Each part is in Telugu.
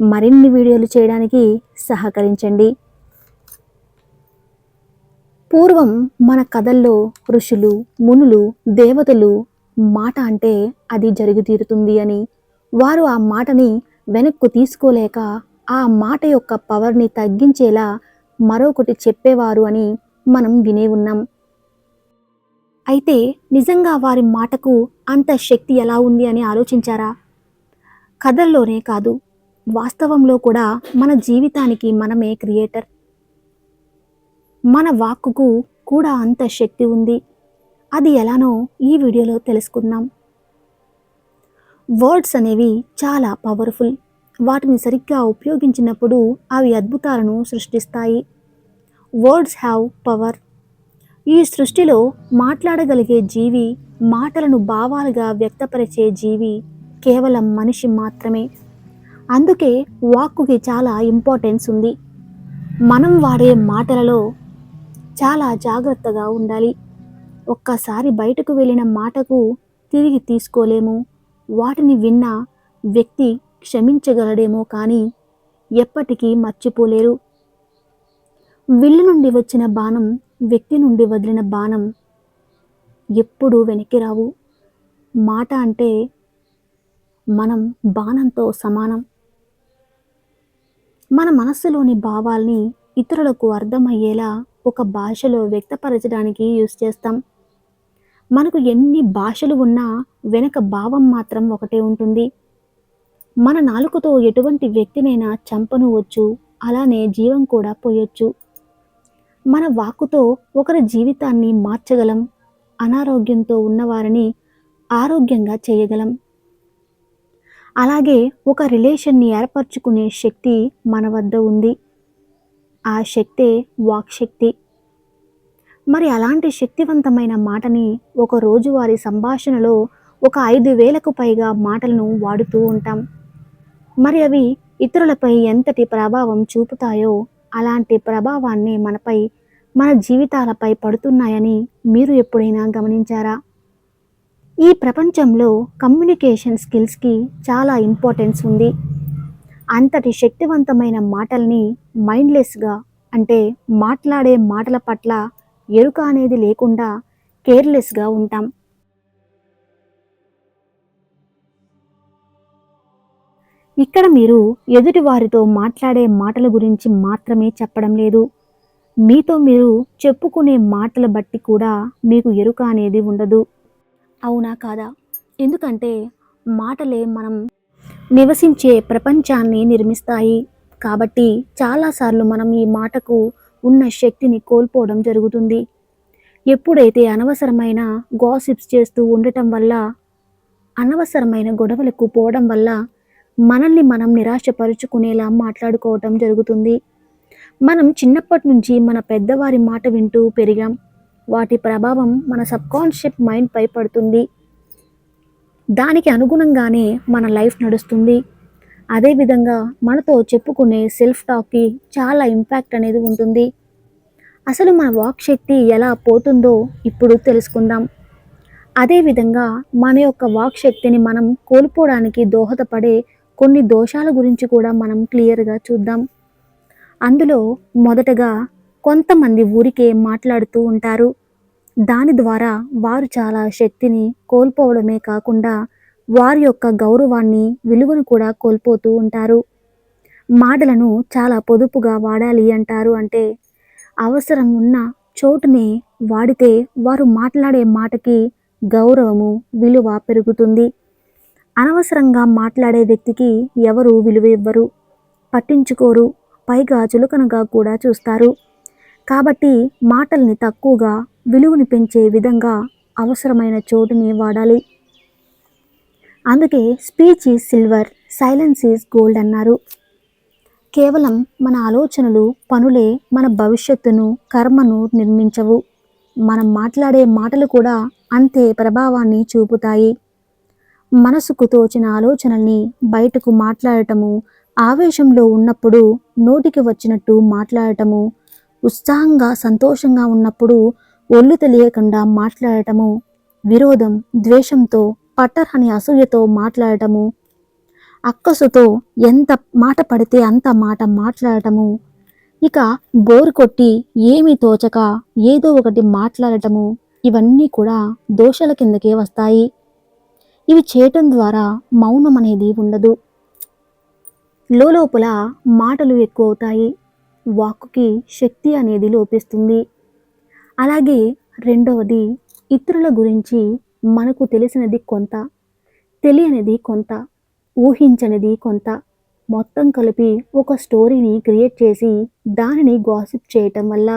మరిన్ని వీడియోలు చేయడానికి సహకరించండి. పూర్వం మన కథల్లో ఋషులు మునులు దేవతలు మాట అంటే అది జరిగి తీరుతుంది అని. వారు ఆ మాటని వెనక్కు తీసుకోలేక ఆ మాట యొక్క పవర్ని తగ్గించేలా మరొకటి చెప్పేవారు అని మనం వినే ఉన్నాం. అయితే నిజంగా వారి మాటకు అంత శక్తి ఎలా ఉంది అని ఆలోచించారా? కథల్లోనే కాదు వాస్తవంలో కూడా మన జీవితానికి మనమే క్రియేటర్. మన వాక్కుకు కూడా అంత శక్తి ఉంది. అది ఎలానో ఈ వీడియోలో తెలుసుకుందాం. వర్డ్స్ అనేవి చాలా పవర్ఫుల్. వాటిని సరిగ్గా ఉపయోగించినప్పుడు అవి అద్భుతాలను సృష్టిస్తాయి. Words have power. ఈ సృష్టిలో మాట్లాడగలిగే జీవి మాటలను భావాలుగా వ్యక్తపరిచే జీవి కేవలం మనిషి మాత్రమే. అందుకే వాక్కుకి చాలా ఇంపార్టెన్స్ ఉంది. మనం వాడే మాటలలో చాలా జాగ్రత్తగా ఉండాలి. ఒక్కసారి బయటకు వెళ్ళిన మాటకు తిరిగి తీసుకోలేము. వాటిని విన్న వ్యక్తి క్షమించగలడేమో కానీ ఎప్పటికీ మర్చిపోలేరు. విల్లు నుండి వచ్చిన బాణం వ్యక్తి నుండి వదిలిన బాణం ఎప్పుడూ వెనక్కి రావు. మాట అంటే మనం బాణంతో సమానం. మన మనస్సులోని భావాల్ని ఇతరులకు అర్థమయ్యేలా ఒక భాషలో వ్యక్తపరచడానికి యూస్ చేస్తాం. మనకు ఎన్ని భాషలు ఉన్నా వెనక భావం మాత్రం ఒకటే ఉంటుంది. మన నాలుకతో ఎటువంటి వ్యక్తినైనా చంపనువచ్చు అలానే జీవం కూడా పోయొచ్చు. మన వాక్కుతో ఒకరి జీవితాన్ని మార్చగలం అనారోగ్యంతో ఉన్నవారిని ఆరోగ్యంగా చేయగలం. అలాగే ఒక రిలేషన్ని ఏర్పరచుకునే శక్తి మన వద్ద ఉంది. ఆ శక్తే వాక్శక్తి. మరి అలాంటి శక్తివంతమైన మాటని ఒక రోజువారీ సంభాషణలో ఒక ఐదు వేలకు పైగా మాటలను వాడుతూ ఉంటాం. మరి అవి ఇతరులపై ఎంతటి ప్రభావం చూపుతాయో అలాంటి ప్రభావాన్ని మనపై మన జీవితాలపై పడుతున్నాయని మీరు ఎప్పుడైనా గమనించారా? ఈ ప్రపంచంలో కమ్యూనికేషన్ స్కిల్స్కి చాలా ఇంపార్టెన్స్ ఉంది. అంతటి శక్తివంతమైన మాటల్ని మైండ్లెస్గా అంటే మాట్లాడే మాటల పట్ల ఎరుక అనేది లేకుండా కేర్లెస్గా ఉంటాం. ఇక్కడ మీరు ఎదుటి వారితో మాట్లాడే మాటల గురించి మాత్రమే చెప్పడం లేదు. మీతో మీరు చెప్పుకునే మాటల బట్టి కూడా మీకు ఎరుక అనేది ఉండదు. అవునా కాదా? ఎందుకంటే మాటలే మనం నివసించే ప్రపంచాన్ని నిర్మిస్తాయి. కాబట్టి చాలాసార్లు మనం ఈ మాటకు ఉన్న శక్తిని కోల్పోవడం జరుగుతుంది. ఎప్పుడైతే అనవసరమైన గాసిప్స్ చేస్తూ ఉండటం వల్ల అనవసరమైన గొడవలకు పోవడం వల్ల మనల్ని మనం నిరాశపరుచుకునేలా మాట్లాడుకోవటం జరుగుతుంది. మనం చిన్నప్పటి నుంచి మన పెద్దవారి మాట వింటూ పెరిగాం. వాటి ప్రభావం మన సబ్కాన్షియస్ మైండ్పై పడుతుంది. దానికి అనుగుణంగానే మన లైఫ్ నడుస్తుంది. అదేవిధంగా మనతో చెప్పుకునే సెల్ఫ్ టాక్కి చాలా ఇంపాక్ట్ అనేది ఉంటుంది. అసలు మన వాక్ శక్తి ఎలా పోతుందో ఇప్పుడు తెలుసుకుందాం. అదేవిధంగా మన యొక్క వాక్ శక్తిని మనం కోల్పోవడానికి దోహదపడే కొన్ని దోషాల గురించి కూడా మనం క్లియర్గా చూద్దాం. అందులో మొదటగా కొంతమంది ఊరికే మాట్లాడుతూ ఉంటారు. దాని ద్వారా వారు చాలా శక్తిని కోల్పోవడమే కాకుండా వారి యొక్క గౌరవాన్ని విలువను కూడా కోల్పోతూ ఉంటారు. మాటలను చాలా పొదుపుగా వాడాలి అంటారు అంటే అవసరం ఉన్న చోటునే వాడితే వారు మాట్లాడే మాటకి గౌరవము విలువ పెరుగుతుంది. అనవసరంగా మాట్లాడే వ్యక్తికి ఎవరు విలువ ఇవ్వరు. పట్టించుకోరు. పైగా చులకనగా కూడా చూస్తారు. కాబట్టి మాటల్ని తక్కువగా విలువని పెంచే విధంగా అవసరమైన చోటుని వాడాలి. అందుకే speech is silver silence is gold అన్నారు. కేవలం మన ఆలోచనలు పనులే మన భవిష్యత్తును కర్మను నిర్మించవు. మనం మాట్లాడే మాటలు కూడా అంతే ప్రభావాన్ని చూపుతాయి. మనసుకు తోచిన ఆలోచనల్ని బయటకు మాట్లాడటము ఆవేశంలో ఉన్నప్పుడు నోటికి వచ్చినట్టు మాట్లాడటము ఉత్సాహంగా సంతోషంగా ఉన్నప్పుడు ఒళ్ళు తెలియకుండా మాట్లాడటము విరోధం ద్వేషంతో పట్టరని అసూయతో మాట్లాడటము అక్కసుతో ఎంత మాట పడితే అంత మాట మాట్లాడటము ఇక బోరు కొట్టి ఏమీ తోచక ఏదో ఒకటి మాట్లాడటము ఇవన్నీ కూడా దోషాల కిందకే వస్తాయి. ఇవి చేయటం ద్వారా మౌనం అనేది ఉండదు. లోపల మాటలు ఎక్కువ అవుతాయి వాక్కుకి శక్తి అనేది లోపిస్తుంది. అలాగే రెండవది ఇతరుల గురించి మనకు తెలిసినది కొంత తెలియనిది కొంత ఊహించనిది కొంత. మొత్తం కలిపి ఒక స్టోరీని క్రియేట్ చేసి దానిని గాసిప్ చేయటం వల్ల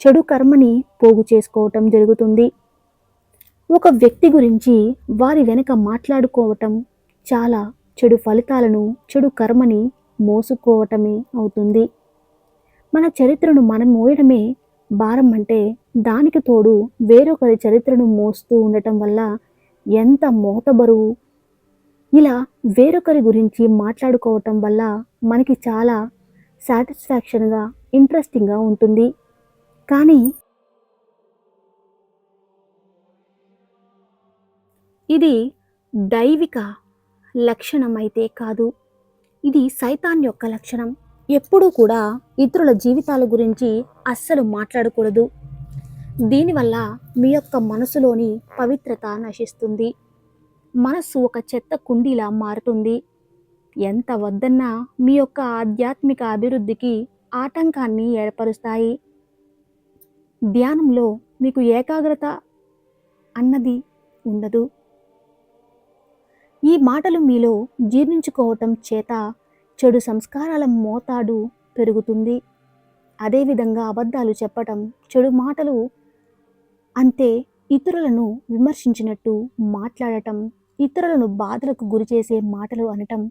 చెడు కర్మని పోగు చేసుకోవటం జరుగుతుంది. ఒక వ్యక్తి గురించి వారి వెనుక మాట్లాడుకోవటం చాలా చెడు ఫలితాలను చెడు కర్మని మోసుకోవటమే అవుతుంది. మన చరిత్రను మనం మోయడమే భారం అంటే దానికి తోడు వేరొకరి చరిత్రను మోస్తూ ఉండటం వల్ల ఎంత మోత బరువు? ఇలా వేరొకరి గురించి మాట్లాడుకోవటం వల్ల మనకి చాలా సాటిస్ఫాక్షన్గా ఇంట్రెస్టింగ్గా ఉంటుంది. కానీ ఇది దైవిక లక్షణం అయితే కాదు. ఇది సైతాన్ యొక్క లక్షణం. ఎప్పుడూ కూడా ఇతరుల జీవితాల గురించి అస్సలు మాట్లాడకూడదు. దీనివల్ల మీ యొక్క మనసులోని పవిత్రత నశిస్తుంది. మనస్సు ఒక చెత్త కుండీలా మారుతుంది. ఎంత వద్దన్నా మీ యొక్క ఆధ్యాత్మిక అభివృద్ధికి ఆటంకాన్ని ఏర్పరుస్తాయి. ధ్యానంలో మీకు ఏకాగ్రత అన్నది ఉండదు. ఈ మాటలు మీలో జీర్ణించుకోవటం చేత చెడు సంస్కారాల మోతాడు పెరుగుతుంది. అదేవిధంగా అబద్ధాలు చెప్పటం చెడు మాటలు అంతే ఇతరులను విమర్శించినట్టు మాట్లాడటం ఇతరులను బాధలకు గురి చేసే మాటలు అనటం.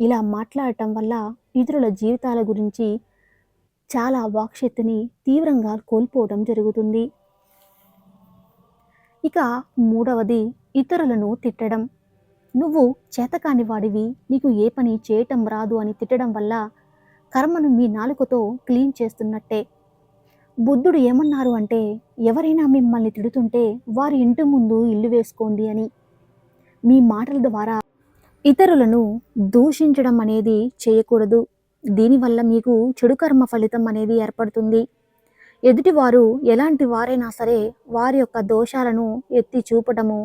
ఇలా మాట్లాడటం వల్ల ఇతరుల జీవితాల గురించి చాలా వాక్శక్తిని తీవ్రంగా కోల్పోవడం జరుగుతుంది. ఇక మూడవది ఇతరులను తిట్టడం. నువ్వు చేతకాని వాడివి నీకు ఏ పని చేయటం రాదు అని తిట్టడం వల్ల కర్మను మీ నాలుకతో క్లీన్ చేస్తున్నట్టే. బుద్ధుడు ఏమన్నారు అంటే ఎవరైనా మిమ్మల్ని తిడుతుంటే వారి ఇంటి ముందు ఇల్లు వేసుకోండి అని. మీ మాటల ద్వారా ఇతరులను దూషించడం అనేది చేయకూడదు. దీనివల్ల మీకు చెడు కర్మ ఫలితం అనేది ఏర్పడుతుంది. ఎదుటివారు ఎలాంటి వారైనా సరే వారి యొక్క దోషాలను ఎత్తి చూపటము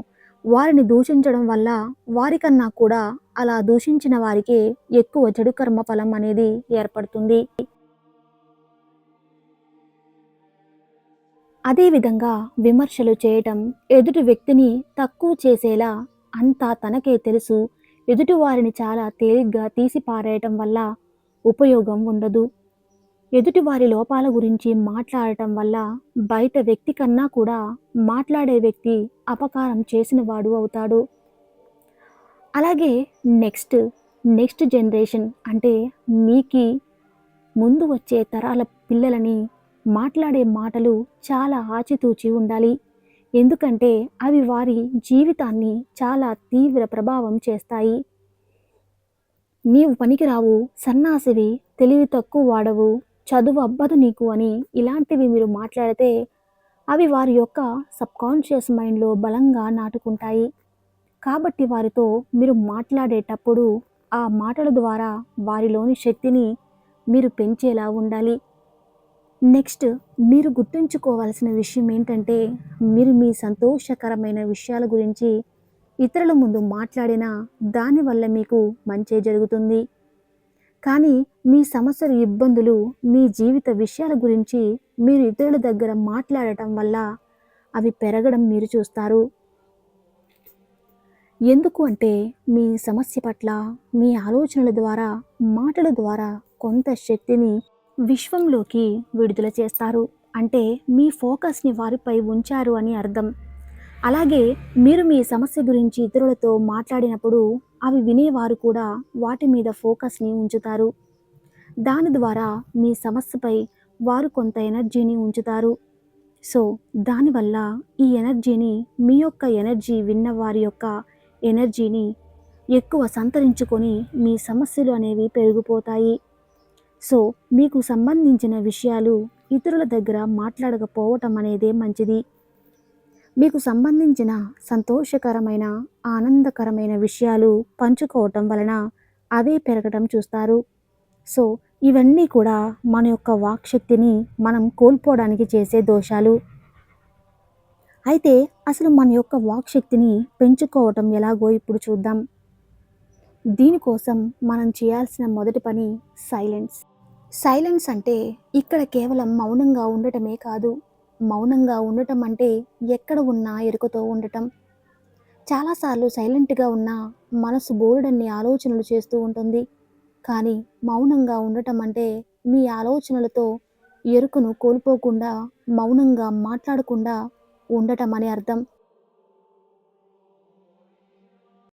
వారిని దూషించడం వల్ల వారికన్నా కూడా అలా దూషించిన వారికే ఎక్కువ చెడు కర్మ ఫలం అనేది ఏర్పడుతుంది. అదేవిధంగా విమర్శలు చేయటం ఎదుటి వ్యక్తిని తక్కువ చేసేలా అంతా తనకే తెలుసు. ఎదుటి వారిని చాలా తేలిగ్గా తీసి పారేయటం వల్ల ఉపయోగం ఉండదు. ఎదుటివారి లోపాల గురించి మాట్లాడటం వల్ల బయట వ్యక్తి కన్నా కూడా మాట్లాడే వ్యక్తి అపకారం చేసిన వాడు అవుతాడు. అలాగే నెక్స్ట్ నెక్స్ట్ జనరేషన్ అంటే మీకి ముందు వచ్చే తరాల పిల్లలని మాట్లాడే మాటలు చాలా ఆచితూచి ఉండాలి. ఎందుకంటే అవి వారి జీవితాన్ని చాలా తీవ్ర ప్రభావం చేస్తాయి. నీవు పనికిరావు సన్నాసివి తెలివి తక్కువ వాడవు చదువు అబ్బదు నీకు అని ఇలాంటివి మీరు మాట్లాడితే అవి వారి యొక్క సబ్కాన్షియస్ మైండ్లో బలంగా నాటుకుంటాయి. కాబట్టి వారితో మీరు మాట్లాడేటప్పుడు ఆ మాటల ద్వారా వారిలోని శక్తిని మీరు పెంచేలా ఉండాలి. నెక్స్ట్ మీరు గుర్తుంచుకోవాల్సిన విషయం ఏంటంటే మీరు మీ సంతోషకరమైన విషయాల గురించి ఇతరుల ముందు మాట్లాడినా దానివల్ల మీకు మంచి జరుగుతుంది. కానీ మీ సమస్యలు ఇబ్బందులు మీ జీవిత విషయాల గురించి మీరు ఇతరుల దగ్గర మాట్లాడటం వల్ల అవి పెరగడం మీరు చూస్తారు. ఎందుకు అంటే మీ సమస్య పట్ల మీ ఆలోచనల ద్వారా మాటల ద్వారా కొంత శక్తిని విశ్వంలోకి విడుదల చేస్తారు. అంటే మీ ఫోకస్ని వారిపై ఉంచారు అని అర్థం. అలాగే మీరు మీ సమస్య గురించి ఇతరులతో మాట్లాడినప్పుడు అవి వినేవారు కూడా వాటి మీద ఫోకస్ని ఉంచుతారు. దాని ద్వారా మీ సమస్యపై వారు కొంత ఎనర్జీని ఉంచుతారు. సో దానివల్ల ఈ ఎనర్జీని మీ యొక్క ఎనర్జీ విన్న వారి యొక్క ఎనర్జీని ఎక్కువ సంతరించుకొని మీ సమస్యలు అనేవి పెరిగిపోతాయి. సో మీకు సంబంధించిన విషయాలు ఇతరుల దగ్గర మాట్లాడకపోవటం అనేదే మంచిది. మీకు సంబంధించిన సంతోషకరమైన ఆనందకరమైన విషయాలు పంచుకోవటం వలన అవే పెరగటం చూస్తారు. సో ఇవన్నీ కూడా మన యొక్క వాక్శక్తిని మనం కోల్పోవడానికి చేసే దోషాలు. అయితే అసలు మన యొక్క వాక్శక్తిని పెంచుకోవటం ఎలాగో ఇప్పుడు చూద్దాం. దీనికోసం మనం చేయాల్సిన మొదటి పని సైలెన్స్. సైలెన్స్ అంటే ఇక్కడ కేవలం మౌనంగా ఉండటమే కాదు. మౌనంగా ఉండటం అంటే ఎక్కడ ఉన్నా ఎరుకతో ఉండటం. చాలాసార్లు సైలెంట్గా ఉన్న మనసు బోరుడన్ని ఆలోచనలు చేస్తూ ఉంటుంది. కానీ మౌనంగా ఉండటం అంటే మీ ఆలోచనలతో ఎరుకను కోల్పోకుండా మౌనంగా మాట్లాడకుండా ఉండటం అని అర్థం.